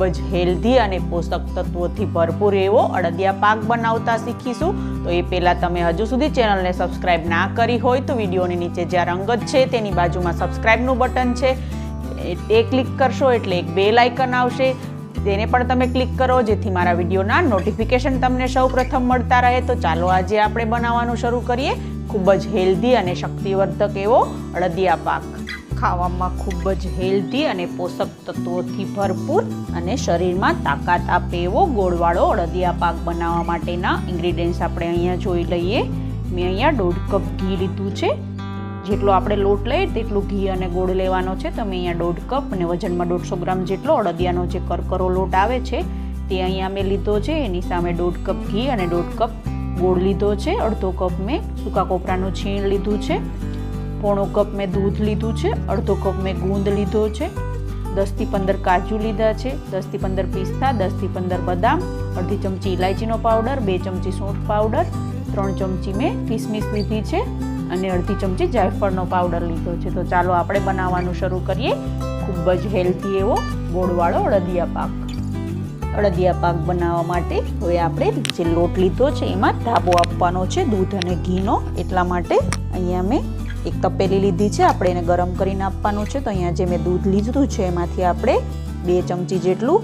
ખૂબ જ હેલ્ધી અને પોષક તત્વોથી ભરપૂર એવો અડદિયા પાક બનાવતા શીખીશું. તો એ પહેલાં તમે હજુ સુધી ચેનલને સબસ્ક્રાઇબ ના કરી હોય તો વિડીયોની નીચે જ્યાં રંગત છે તેની બાજુમાં સબસ્ક્રાઇબનું બટન છે. એ- ક્લિક કરશો એટલે એક બેલ આઇકન આવશે. તેને પણ તમે ક્લિક કરો જેથી મારા વિડીયોના નોટિફિકેશન તમને સૌ પ્રથમ મળતા રહે. તો ચાલો આજે આપણે બનાવવાનું શરૂ કરીએ. ખૂબ જ હેલ્ધી અને શક્તિવર્ધક એવો અડદિયા પાક. ખાવામાં ખૂબ જ હેલ્ધી અને પોષક તત્વોથી ભરપૂર અને શરીરમાં તાકાત આપે એવો ગોળવાળો અડદિયા પાક બનાવવા માટેના ઇન્ગ્રીડિયન્ટ્સ આપણે અહીંયા જોઈ લઈએ. મેં અહીંયા દોઢ કપ ઘી લીધું છે. જેટલો આપણે લોટ લઈએ તેટલું ઘી અને ગોળ લેવાનો છે. તમે અહીંયા દોઢ કપ અને વજનમાં દોઢસો ગ્રામ જેટલો અડદિયાનો જે કરકરો લોટ આવે છે તે અહીંયા મેં લીધો છે. એની સામે દોઢ કપ ઘી અને દોઢ કપ ગોળ લીધો છે. અડધો કપ મેં સૂકા કોપરાનું છીણ લીધું છે. પોણો કપ મેં દૂધ લીધું છે, અડધો કપ મેં ગુંદ લીધો છે દસથી પંદર કાજુ લીધા છે દસથી પંદર પિસ્તા દસથી પંદર બદામ, અડધી ચમચી ઇલાયચીનો પાવડર, બે ચમચી સૂંઠ પાવડર, ત્રણ ચમચી મેં કિસમિસ લીધી છે અને અડધી ચમચી જાયફળનો પાવડર લીધો છે. તો ચાલો આપણે બનાવવાનું શરૂ કરીએ. ખૂબ જ હેલ્ધી એવો ગોળવાળો અડદિયા પાક. અડદિયા પાક બનાવવા માટે હવે આપણે જે લોટ લીધો છે એમાં ધાબો આપવાનો છે, દૂધ અને ઘીનો. એટલા માટે અહીંયા મેં એક તપેલી લીધી છે, આપણે એને ગરમ કરીને આપવાનું છે. તો અહીંયા જે મેં દૂધ લીધું છે, એમાંથી આપણે બે ચમચી જેટલું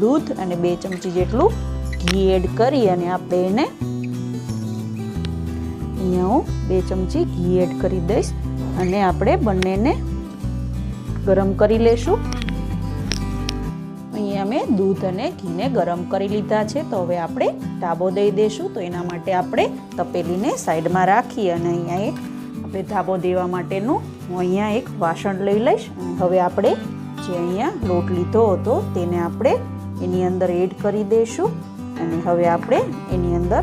દૂધ અને બે ચમચી જેટલું ઘી એડ કરી અને આપણે એને અહીંયા હું બે ચમચી ઘી એડ કરી દઈશ અને આપણે બંનેને ગરમ કરી લેશું. અહીંયા મેં દૂધ અને ઘીને ગરમ કરી લીધા છે, તો હવે આપણે ટાબો દઈ દઈશું તો એના માટે આપણે તપેલીને સાઈડમાં રાખી અને અહીંયા એક આપણે ધાબો દેવા માટેનું હું અહીંયા એક વાસણ લઈ લઈશ. હવે આપણે જે અહીંયા લોટ લીધો હતો તેને આપણે એની અંદર એડ કરી દઈશું. અને હવે આપણે એની અંદર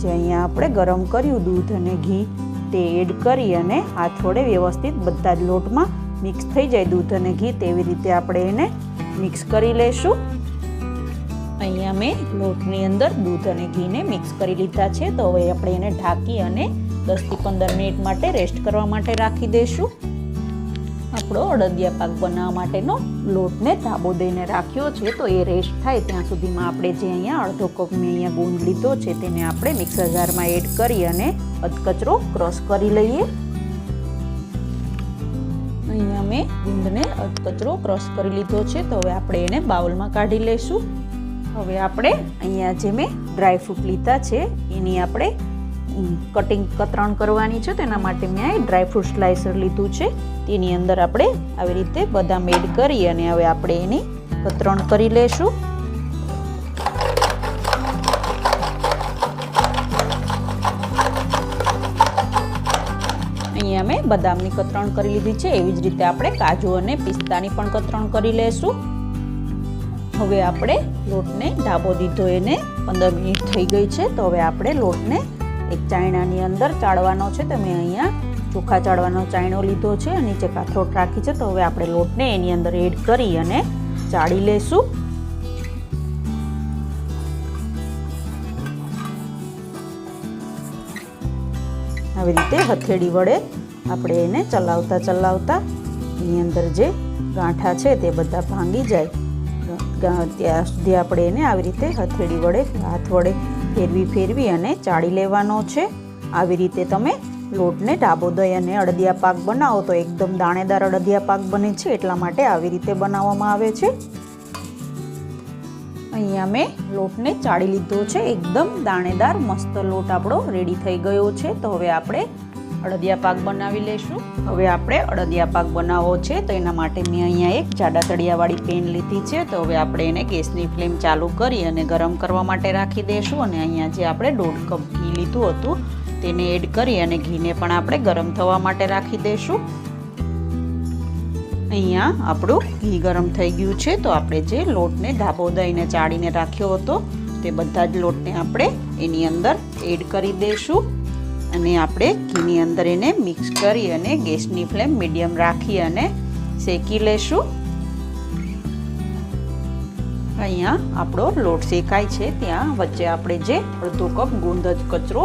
જે અહીંયા આપણે ગરમ કર્યું દૂધ અને ઘી તે એડ કરી અને હાથ વડે વ્યવસ્થિત બધા જ લોટમાં મિક્સ થઈ જાય દૂધ અને ઘી તેવી રીતે આપણે એને મિક્સ કરી લેશું અહીંયા મેં લોટની અંદર દૂધ અને ઘીને મિક્સ કરી લીધા છે. તો હવે આપણે એને ઢાંકી અને દસથી પંદર મિનિટ માટે રેસ્ટ કરવા માટે રાખી દઈશું આપણો અડદિયા પાક બનાવવા માટેનો લોટને ધાબો દઈને રાખ્યો છે, તો એ રેસ્ટ થાય ત્યાં સુધીમાં આપણે જે અહીંયા અડધો કપ મેં અહીંયા ગુંદ લીધો છે, તેને આપણે મિક્સર જારમાં એડ કરી અને અધકચરો ક્રોસ કરી લઈએ. અહીંયા મેં ગુંદને અધકચરો ક્રોસ કરી લીધો છે, તો હવે આપણે એને બાઉલમાં કાઢી લઈશું. હવે આપણે અહીંયા જે મેં ડ્રાયફ્રૂટ લીધા છે, એની આપણે કટિંગ કતરણ કરવાની છે તેના માટે મેં આ ડ્રાયફ્રૂટ સ્લાઇસર લીધું છે. તેની અંદર આપણે આવી રીતે બદામ એડ કરી અને હવે આપણે એની કતરણ કરી લેશું. અહીંયા મેં બદામની કતરણ કરી લીધી છે. એવી જ રીતે આપણે કાજુ અને પિસ્તાની પણ કતરણ કરી લેશું. હવે આપણે લોટને ઢાબો દીધો. એને પંદર મિનિટ થઈ ગઈ છે. તો હવે આપણે લોટને એક ચાયણાની અંદર ચાળવાનો છે, તમે અહીંયા ચોખા ચાળવાનો ચાયણો લીધો છે અને નીચે કાથરોટ રાખી છે, તો હવે આપણે લોટને એની અંદર એડ કરી અને ચાળી લેશું. આવી રીતે હથેળી વડે આપણે એને ચલાવતા ચલાવતા એની અંદર જે ગાંઠા છે તે બધા ભાંગી જાય. ત્યાં સુધી આપણે એને આવી રીતે હથેળી વડે, હાથ વડે ફેરવી ફેરવી અને ચાળી લેવાનો છે. આવી રીતે તમે લોટને ડાબો દઈ અને અડદિયા પાક બનાવો તો એકદમ દાણેદાર અડદિયા પાક બને છે, એટલા માટે આવી રીતે બનાવવામાં આવે છે. અહીંયા મેં લોટને ચાળી લીધો છે, એકદમ દાણેદાર મસ્ત લોટ આપણો રેડી થઈ ગયો છે. તો હવે આપણે અડદિયા પાક બનાવી લેશું. હવે આપણે અડદિયા પાક બનાવવો છે, તો એના માટે મેં અહીંયા એક જાડા તળિયાવાળી પેન લીધી છે, તો હવે આપણે એને ગેસની ફ્લેમ ચાલુ કરી અને ગરમ કરવા માટે રાખી દઈશું અને અહીંયા જે આપણે દોઢ કપ ઘી લીધું હતું, તેને એડ કરી અને ઘીને પણ આપણે ગરમ થવા માટે રાખી દઈશું અહીંયા આપણું ઘી ગરમ થઈ ગયું છે, તો આપણે જે લોટને ધાબો દઈને ચાળીને રાખ્યો હતો, તે બધા જ લોટને આપણે એની અંદર એડ કરી દઈશું અને આપણે ઘીની અંદર એને મિક્સ કરી અને ગેસની ફ્લેમ મીડિયમ રાખી અને શેકી લેશું. અહીંયા આપણો લોટ શેકાય છે. ત્યાં વચ્ચે આપણે જે અડધો કપ ગુંદ કચરો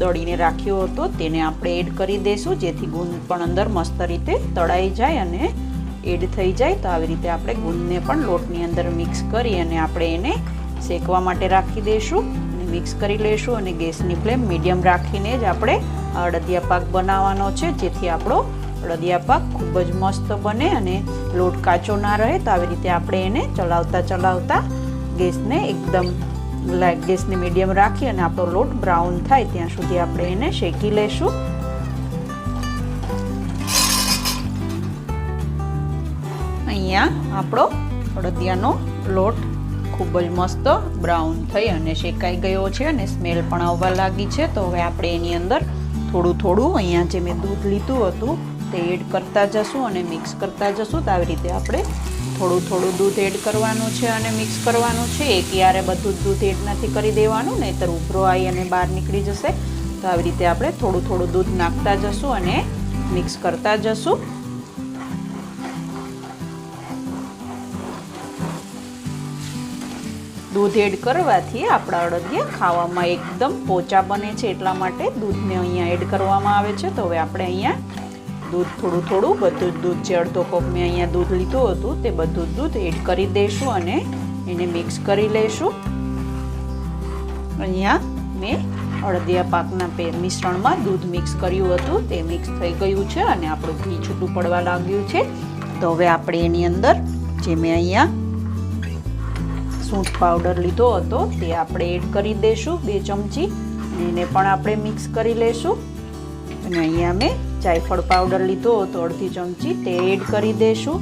દળીને રાખ્યો હતો, તેને આપણે એડ કરી દઈશું જેથી ગુંદ પણ અંદર મસ્ત રીતે તળાઈ જાય અને એડ થઈ જાય. તો આવી રીતે આપણે ગુંદને પણ લોટની અંદર મિક્સ કરી અને આપણે એને શેકવા માટે રાખી દઈશું મિક્સ કરી લઈશું અને ગેસની ફ્લેમ મીડિયમ રાખીને જ આપણે અડદિયા પાક બનાવવાનો છે. જેથી આપણો અડદિયા પાક ખૂબ જ મસ્ત બને અને લોટ કાચો ના રહે તો આવી રીતે આપણે એને ચલાવતા ચલાવતા ગેસને એકદમ ગેસને મીડિયમ રાખી અને આપણો લોટ બ્રાઉન થાય ત્યાં સુધી આપણે એને શેકી લેશું અહીંયા આપણો અડદિયાનો લોટ ખૂબ જ મસ્ત બ્રાઉન થઈ અને શેકાઈ ગયો છે અને સ્મેલ પણ આવવા લાગી છે. તો હવે આપણે એની અંદર થોડું થોડું અહીંયા જે મેં દૂધ લીધું હતું તે એડ કરતા જશું અને મિક્સ કરતા જશું. તો આવી રીતે આપણે થોડું થોડું દૂધ એડ કરવાનું છે અને મિક્સ કરવાનું છે. એક યારે બધું દૂધ એડ નથી કરી દેવાનું, નહીંતર ઉભરો આવી અને બહાર નીકળી જશે. તો આવી રીતે આપણે થોડું થોડું દૂધ નાખતા જશું અને મિક્સ કરતા જશું. દૂધ એડ કરવાથી આપણા અડદિયા ખાવામાં એકદમ પોચા બને છે એટલા માટે દૂધને અહીંયા એડ કરવામાં આવે છે. તો હવે આપણે અહીંયા દૂધ થોડું થોડું, બધું જ દૂધ જે અડધો કપ મેં અહીંયા દૂધ લીધું હતું તે બધું જ દૂધ એડ કરી દઈશું અને એને મિક્સ કરી લઈશું. અહીંયા મેં અડદિયા પાકના પે મિશ્રણમાં દૂધ મિક્સ કર્યું હતું, તે મિક્સ થઈ ગયું છે અને આપણું ઘી છૂટું પડવા લાગ્યું છે. તો હવે આપણે એની અંદર જે મેં અહીંયા સૂંઠ પાવડર લીધો હતો, તે આપણે એડ કરી દઈશું બે ચમચી એને પણ આપણે મિક્સ કરી લઈશું. અને અહીંયા મેં જાયફળ પાવડર લીધો હતો, અડધી ચમચી, તે એડ કરી દઈશું.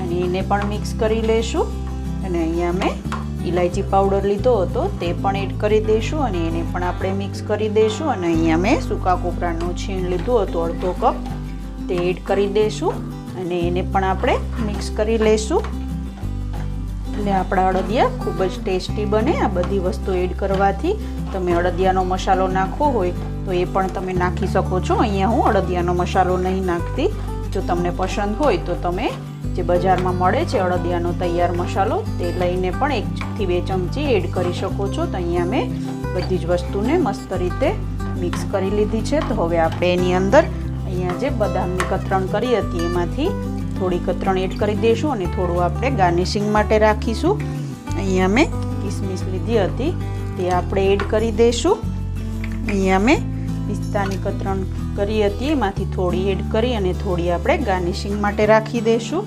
અને એને પણ મિક્સ કરી લઈશું. અને અહીંયા મેં ઇલાયચી પાવડર લીધો હતો, તે પણ એડ કરી દઈશું, અને એને પણ આપણે મિક્સ કરી દઈશું. અને અહીંયા મેં સૂકા કોપરાનું છીણ લીધું હતું, અડધો કપ, તે એડ કરી દઈશું. અને એને પણ આપણે મિક્સ કરી લઈશું. એટલે આપણા અડદિયા ખૂબ જ ટેસ્ટી બને. આ બધી વસ્તુ એડ કરવાથી તમે અડદિયાનો મસાલો નાખવો હોય તો એ પણ તમે નાખી શકો છો. અહીંયા હું અડદિયાનો મસાલો નહીં નાખતી. જો તમને પસંદ હોય તો તમે જે બજારમાં મળે છે અડદિયાનો તૈયાર મસાલો તે લઈને પણ એકથી બે ચમચી એડ કરી શકો છો. તો અહીંયા મેં બધી જ વસ્તુને મસ્ત રીતે મિક્સ કરી લીધી છે. તો હવે આપણે એની અંદર અહીંયા જે બદામની કતરણ કરી હતી એમાંથી થોડી કતરણ એડ કરી દઈશું અને થોડું આપણે ગાર્નિશિંગ માટે રાખીશું. અહીંયા મેં કિસમિસ લીધી હતી, તે આપણે એડ કરી દઈશું અહીંયા મેં પિસ્તાની કતરણ કરી હતી, એમાંથી થોડી એડ કરી અને થોડી આપણે ગાર્નિશિંગ માટે રાખી દઈશું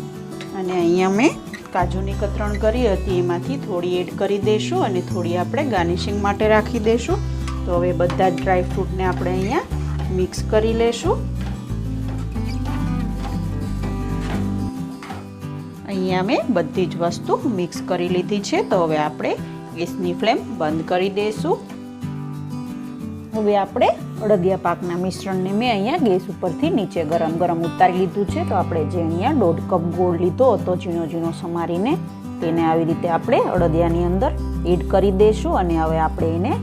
અને અહીંયા મેં કાજુની કતરણ કરી હતી, એમાંથી થોડી એડ કરી દઈશું અને થોડી આપણે ગાર્નિશિંગ માટે રાખી દઈશું તો હવે બધા જ ડ્રાય ફ્રૂટને આપણે અહીંયા મિક્સ કરી લઈશું અહીંયા મેં બધી જ વસ્તુ મિક્સ કરી લીધી છે. તો હવે આપણે ગેસની ફ્લેમ બંધ કરી દઈશું. હવે આપણે અડદિયા પાકના મિશ્રણને મેં અહીંયા ગેસ ઉપરથી નીચે ગરમ ગરમ ઉતારી લીધું છે. તો આપણે જે અહીંયા દોઢ કપ ગોળ લીધો હતો ઝીણો ઝીણો સમારીને, તેને આવી રીતે આપણે અડદિયાની અંદર એડ કરી દઈશું અને હવે આપણે એને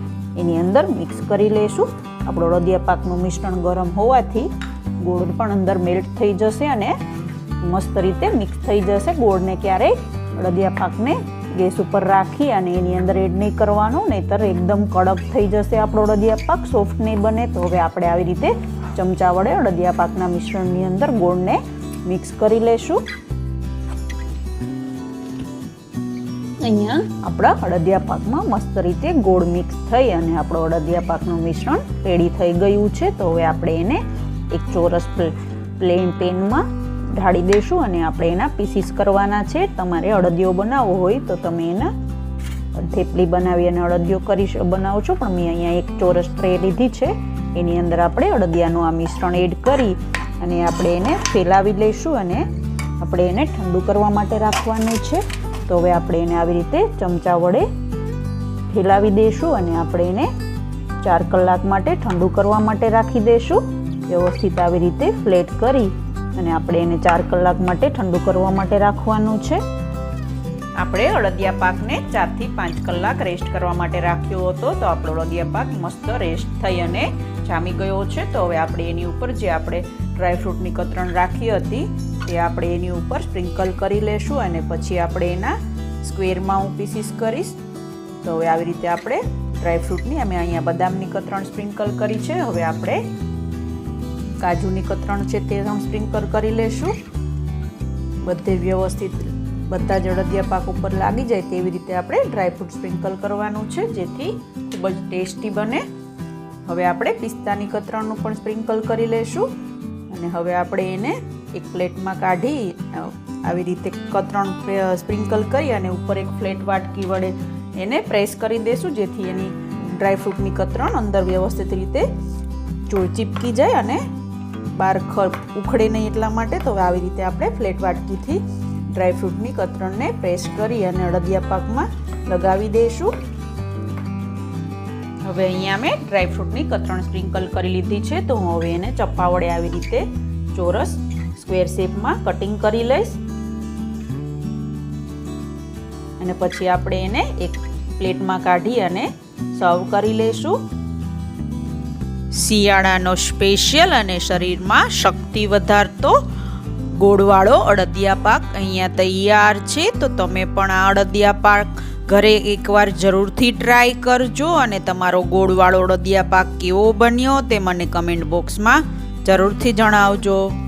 એની અંદર મિક્સ કરી લઈશું. આપણો અડદિયા પાકનું મિશ્રણ ગરમ હોવાથી ગોળ પણ અંદર મેલ્ટ થઈ જશે અને મસ્ત રીતે મિક્સ થઈ જશે ગોળને ક્યારેય અડદિયા પાકને ગેસ ઉપર રાખી અને એની અંદર એડ નહીં કરવાનું, નહીતર એકદમ કડક થઈ જશે આપણો અડદિયા પાક. સોફ્ટ નહીં બને તો હવે આપણે આવી રીતે ચમચા વડે અડદિયા પાકના મિશ્રણની અંદર ગોળને મિક્સ કરી લેશું. અહીંયા આપણા અડદિયા પાકમાં મસ્ત રીતે ગોળ મિક્સ થઈ અને આપણો અડદિયા પાકનું મિશ્રણ રેડી થઈ ગયું છે. તો હવે આપણે એને એક ચોરસ પ્લેન પેનમાં ઢાળી દઈશું અને આપણે એના પીસીસ કરવાના છે. તમારે અડદિયો બનાવવો હોય તો તમે એના થેપલી બનાવી અને અડદિયો કરી બનાવો છો. પણ મેં અહીંયા એક ચોરસ ટ્રે લીધી છે. એની અંદર આપણે અડદિયાનું આ મિશ્રણ એડ કરી અને આપણે એને ફેલાવી લઈશું અને આપણે એને ઠંડુ કરવા માટે રાખવાનું છે. તો હવે આપણે એને આવી રીતે ચમચા વડે ફેલાવી દઈશું અને આપણે એને ચાર કલાક માટે ઠંડુ કરવા માટે રાખી દઈશું વ્યવસ્થિત આવી રીતે ફ્લેટ કરી અને આપણે એને ચાર કલાક માટે ઠંડુ કરવા માટે રાખવાનું છે. આપણે અળદિયા પાકને ચારથી પાંચ કલાક રેસ્ટ કરવા માટે રાખ્યો હતો, તો આપણો અળદિયા પાક મસ્ત રેસ્ટ થઈ અને જામી ગયો છે. તો હવે આપણે એની ઉપર જે આપણે ડ્રાયફ્રૂટની કતરણ રાખી હતી, તે આપણે એની ઉપર સ્પ્રિંકલ કરી લેશું અને પછી આપણે એના સ્ક્વેરમાં હું પીસીસ કરીશ. તો હવે આવી રીતે આપણે ડ્રાયફ્રૂટની અમે અહીંયા બદામની કતરણ સ્પ્રિંકલ કરી છે. હવે આપણે કાજુની કતરણ છે તે પણ સ્પ્રિંકલ કરી લેશું. બધે વ્યવસ્થિત બધા જ અડદિયા પાક ઉપર લાગી જાય તેવી રીતે આપણે ડ્રાયફ્રૂટ સ્પ્રિંકલ કરવાનું છે, જેથી ખૂબ જ ટેસ્ટી બને. હવે આપણે પિસ્તાની કતરણનું પણ સ્પ્રિંકલ કરી લેશું અને હવે આપણે એને એક પ્લેટમાં કાઢી આવી રીતે કતરણ સ્પ્રિંકલ કરી અને ઉપર એક ફ્લેટ વાટકી વડે એને પ્રેસ કરી દેશું, જેથી એની ડ્રાયફ્રૂટની કતરણ અંદર વ્યવસ્થિત રીતે ચીપકી જાય અને બહાર ઉખડે નહીં એટલા માટે, તો આવી રીતે આપણે ફ્લેટ વાટકીથી ડ્રાયફ્રૂટની કતરણને પ્રેસ કરી અને અડદિયા પાકમાં લગાવી દઈશું. હવે અહીંયા મેં ડ્રાયફ્રૂટની કતરણ સ્પ્રિંકલ કરી લીધી છે, તો હું હવે એને ચપ્પા વડે આવી રીતે ચોરસ સ્ક્વેર શેપમાં કટિંગ કરી લઈશ. અને પછી આપણે એને એક પ્લેટમાં કાઢી અને સર્વ કરી લઈશું. શિયાળાનો સ્પેશિયલ અને શરીરમાં શક્તિ વધારતો ગોળવાળો અડદિયા પાક અહીંયા તૈયાર છે, તો તમે પણ આ અડદિયા પાક ઘરે એકવાર જરૂરથી ટ્રાય કરજો અને તમારો ગોળવાળો અડદિયા પાક કેવો બન્યો તે મને કમેન્ટ બોક્સમાં જરૂરથી જણાવજો.